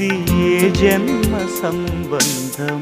ఇది ఏ జన్మ సంబంధం?